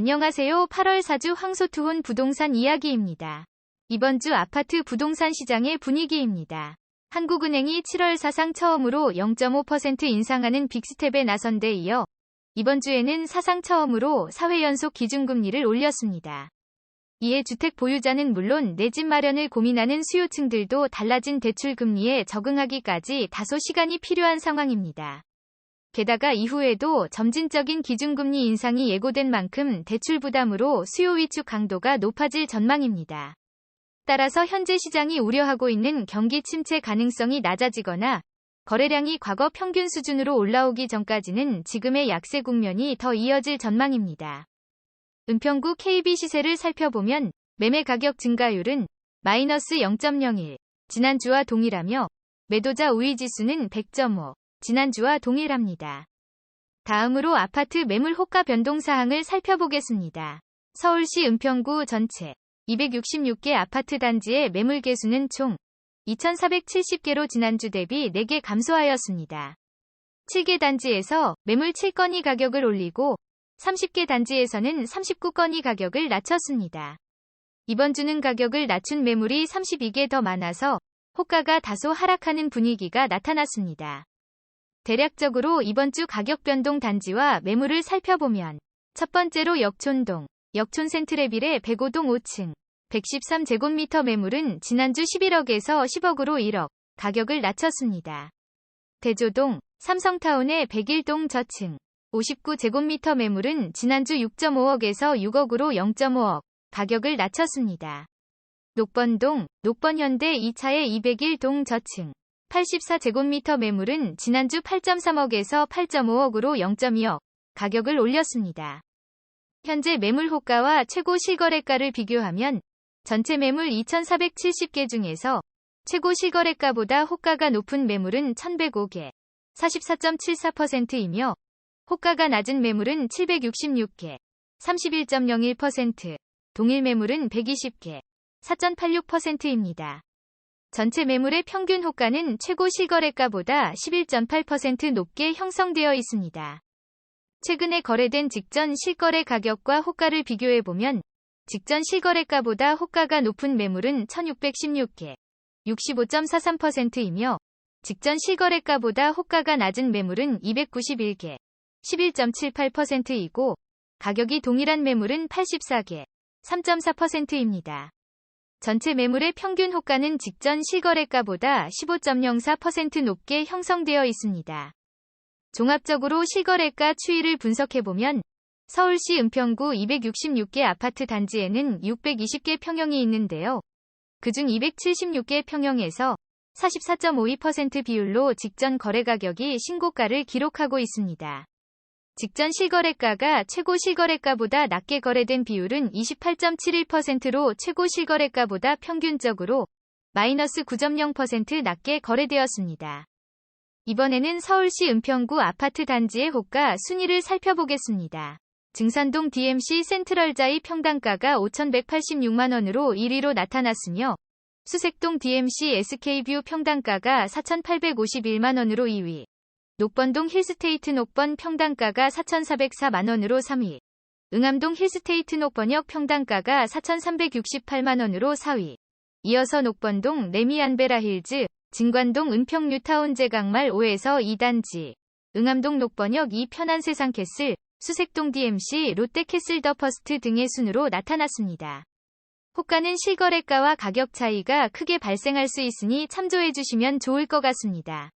안녕하세요. 8월 4주 황소투혼 부동산 이야기입니다. 이번 주 아파트 부동산 시장의 분위기입니다. 한국은행이 7월 사상 처음으로 0.5% 인상하는 빅스텝에 나선 데 이어 이번 주에는 사상 처음으로 4회 연속 기준금리를 올렸습니다. 이에 주택 보유자는 물론 내 집 마련을 고민하는 수요층들도 달라진 대출 금리에 적응하기까지 다소 시간이 필요한 상황입니다. 게다가 이후에도 점진적인 기준금리 인상이 예고된 만큼 대출 부담으로 수요 위축 강도가 높아질 전망입니다. 따라서 현재 시장이 우려하고 있는 경기 침체 가능성이 낮아지거나 거래량이 과거 평균 수준으로 올라오기 전까지는 지금의 약세 국면이 더 이어질 전망입니다. 은평구 KB 시세를 살펴보면 매매 가격 증가율은 마이너스 0.01, 지난주와 동일하며 매도자 우위 지수는 100.5, 지난주와 동일합니다. 다음으로 아파트 매물 호가 변동 사항을 살펴보겠습니다. 서울시 은평구 전체 266개 아파트 단지의 매물 개수는 총 2,470개로 지난주 대비 4개 감소하였습니다. 7개 단지에서 매물 7건이 가격을 올리고 30개 단지에서는 39건이 가격을 낮췄습니다. 이번 주는 가격을 낮춘 매물이 32개 더 많아서 호가가 다소 하락하는 분위기가 나타났습니다. 대략적으로 이번 주 가격 변동 단지와 매물을 살펴보면 첫 번째로 역촌동, 역촌 센트레빌의 105동 5층, 113제곱미터 매물은 지난주 11억에서 10억으로 1억, 가격을 낮췄습니다. 대조동, 삼성타운의 101동 저층, 59제곱미터 매물은 지난주 6.5억에서 6억으로 0.5억, 가격을 낮췄습니다. 녹번동, 녹번현대 2차의 201동 저층, 84제곱미터 매물은 지난주 8.3억에서 8.5억으로 0.2억, 가격을 올렸습니다. 현재 매물 호가와 최고 실거래가를 비교하면 전체 매물 2,470개 중에서 최고 실거래가보다 호가가 높은 매물은 1,105개, 44.74%이며 호가가 낮은 매물은 766개, 31.01%, 동일 매물은 120개, 4.86%입니다. 전체 매물의 평균 호가는 최고 실거래가보다 11.8% 높게 형성되어 있습니다. 최근에 거래된 직전 실거래 가격과 호가를 비교해보면 직전 실거래가보다 호가가 높은 매물은 1616개, 65.43%이며 직전 실거래가보다 호가가 낮은 매물은 291개, 11.78%이고 가격이 동일한 매물은 84개, 3.4%입니다. 전체 매물의 평균 호가는 직전 실거래가보다 15.04% 높게 형성되어 있습니다. 종합적으로 실거래가 추이를 분석해보면 서울시 은평구 266개 아파트 단지에는 620개 평형이 있는데요. 그중 276개 평형에서 44.52% 비율로 직전 거래 가격이 신고가를 기록하고 있습니다. 직전 실거래가가 최고 실거래가보다 낮게 거래된 비율은 28.71%로 최고 실거래가보다 평균적으로 마이너스 9.0% 낮게 거래되었습니다. 이번에는 서울시 은평구 아파트 단지의 호가 순위를 살펴보겠습니다. 증산동 DMC 센트럴자이 평당가가 5,186만원으로 1위로 나타났으며 수색동 DMC SK뷰 평당가가 4,851만원으로 2위, 녹번동 힐스테이트 녹번 평당가가 4,404만원으로 3위. 응암동 힐스테이트 녹번역 평당가가 4,368만원으로 4위. 이어서 녹번동 레미안베라 힐즈, 진관동 은평 뉴타운 제강말 5에서 2단지. 응암동 녹번역 2 편한 세상 캐슬, 수색동 DMC 롯데 캐슬 더 퍼스트 등의 순으로 나타났습니다. 호가는 실거래가와 가격 차이가 크게 발생할 수 있으니 참조해 주시면 좋을 것 같습니다.